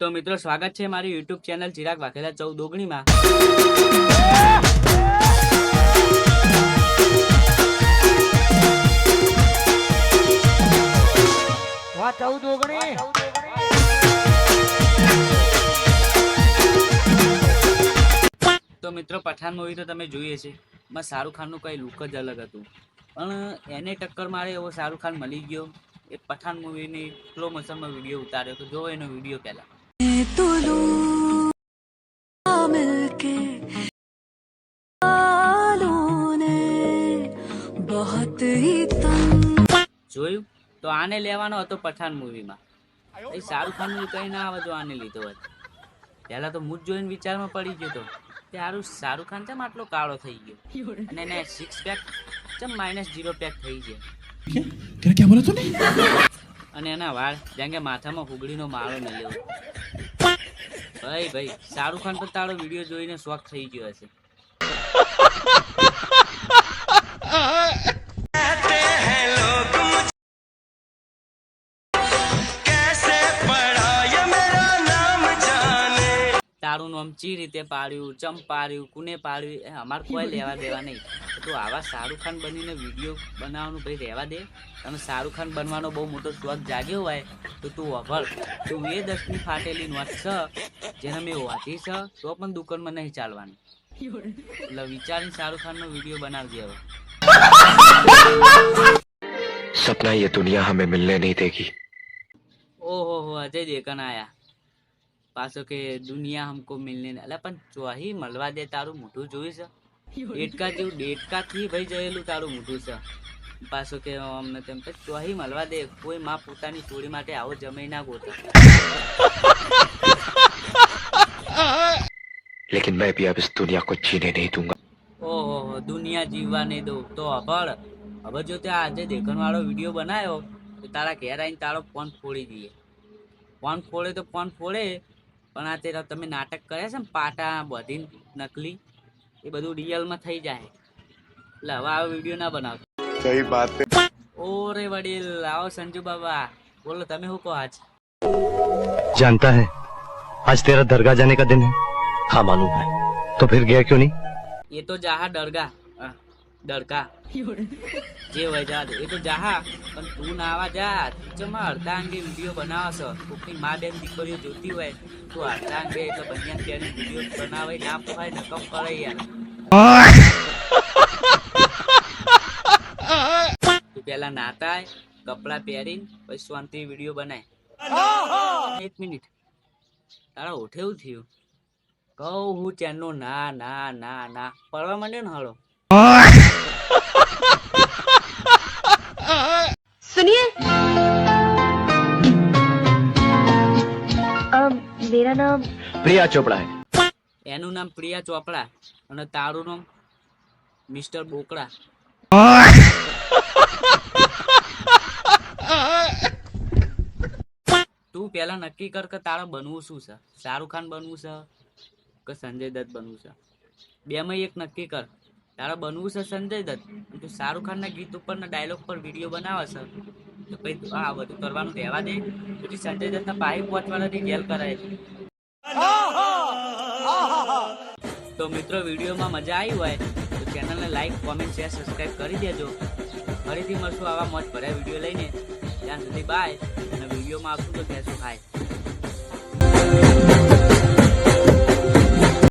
તો મિત્રો સ્વાગત છે મારી યુટ્યુબ ચેનલ ચિરાગ વાઘેલા ચૌદ ઓગણીમાં. વાહ ચૌદ ઓગણી. તો મિત્રો પઠાણ મૂવી તો તમે જોઈએ છે. માં શાહરુખ ખાનનું કઈ લુક જ અલગ હતું. પણ એને ટક્કર મારે એવો શાહરુખ ખાન મળી ગયો. એ પઠાણ મૂવીની સ્લો મોશનમાં વીડિયો ઉતાર્યો તો જો એનો વીડિયો પહેલા. तो लूं मिलके आलों ने बहुत ही तंग જોયું તો આને લેવાનો હતો પઠાણ મૂવીમાં એ શાહરુખ ખાન મૂવી કઈ ના આવે તો આને લીધો હોત પહેલા તો મૂજ જોઈને વિચારમાં પડી ગયો તો કે હારું શાહરુખ ખાન ચમ આટલો કાળો થઈ ગયો અને એને સિક્સ પેક ચમ માઇનસ જીરો પેક થઈ ગયા क्या क्या बोला तूने અને એના વાળ જેમ કે માથામાં ફૂગડીનો માળો મળ્યો ભાઈ ભાઈ, શાહરુખ ખાન પર તારો વીડિયો જોઈને શોખ થઈ ગયો હશે. તારું નામ ચી રીતે પાડ્યું, ચમ પાડ્યું, કુને પાડ્યું, એ અમારે કોઈ લેવા દેવા નહીં. તો આવા શાહરુખ ખાન બનીને વીડિયો બનાવવાનું ભાઈ રહેવા દે. અને શાહરુખ ખાન બનવાનો બહુ મોટો શોખ જાગ્યો હોય, તો તું વભળ તું એ દસની ફાટેલી નોટ છે. જેને મેં વાંચી છે તો પણ દુકાનમાં નહીં ચાલવાનું. એટલે વિચારીને શાહરુખ ખાનનો વીડિયો બનાવજે હવે. સપના યે દુનિયા હમે મિલને નહીં દેગી ઓહો હો અજય દેકન આયા. પાછો કે દુનિયા હમકો મિલને અલ્યા પણ ચોહી મળવા દે તારું મોઢું જોયું છે? ડેટકા જેવું ડેટકાથી ભાઈ જયેલું તારું મોઢું છે. પાછો કે અમને તેમ ચોહી મળવા દે કોઈ માં પોતાની ચોરી માટે આવો જમી ના ગોતા. लेकिन मैं भी अब इस दुनिया को जीने नहीं दूंगा ઓહો હો દુનિયા જીવવા નહીં દઉં તો અભળ હવે જો તે આજે દેખન વાળો વિડીયો બનાવ્યો તો તારા ઘેર આવીને તારો ફોન ફોડી દઈએ ફોન ફોડે તો ફોન ફોડે પણ આ તે તમે નાટક કર્યા છે ને પાટા બધી નકલી એ બધું રિયલમાં થઈ જાય એટલે હવે આવો વિડીયો ના બનાવતો सही बात है ઓરે વડીલ આવો સંજુ બાબા બોલો તમે શું કહો આજ जानता है आज तेरा दरगाह जाने का दिन है हाँ मालूम है तो फिर गया क्यों नहीं એ તો જાહા ડરગા અ, ડરકા જે હોય જા દે. એ તો જાહા પણ તું ના આવા જા ચમા અડધા અંગે વિડીયો બનાવે છે કોકની મા બેન દીકરીઓ જોતી હોય તું અડધા અંગે એટલે બનિયાન પહેરીને વિડીયો બનાવે ના પોહાય નકમ કરે યાર તું પેલા નાતાય કપડા પહેરીને પછી શાંતિ વિડીયો બનાય એક મિનિટ તારા ઓઠે એવું થયું કહું હું ચેનનો ના ના ના ના પડવા માંડ્યો ને હળો सुनिए अम, मेरा नाम प्रिया चोपड़ा है એનું નામ પ્રિયા ચોપડા અને તારું નામ મિસ્ટર બોકડા તું પેલા નક્કી કર કે તારે બનવું શું છે શાહરુખ ખાન બનવું છે કે સંજય દત્ત બનવું છે. બેમાં એક નક્કી કર. તારે બનવું છે સંજય દત્ત? તું શાહરુખ ખાનના ગીત ઉપરના ડાયલોગ પર વીડિયો બનાવે છે. તો તું આ બધું કરવાનું રહેવા દે. પછી સંજય દત્તના પાહી પહોંચવાનાથી જેલ કરાય. છે તો મિત્રો, વિડીયોમાં મજા આવી હોય તો ચેનલને લાઈક કોમેન્ટ શેર સબસ્ક્રાઈબ કરી દેજો. ફરીથી મળશું આવા મોજ ભર્યા વીડિયો લઈને. ત્યાં સુધી બાય અને વિડીયોમાં આવશું તો કહેશું હાય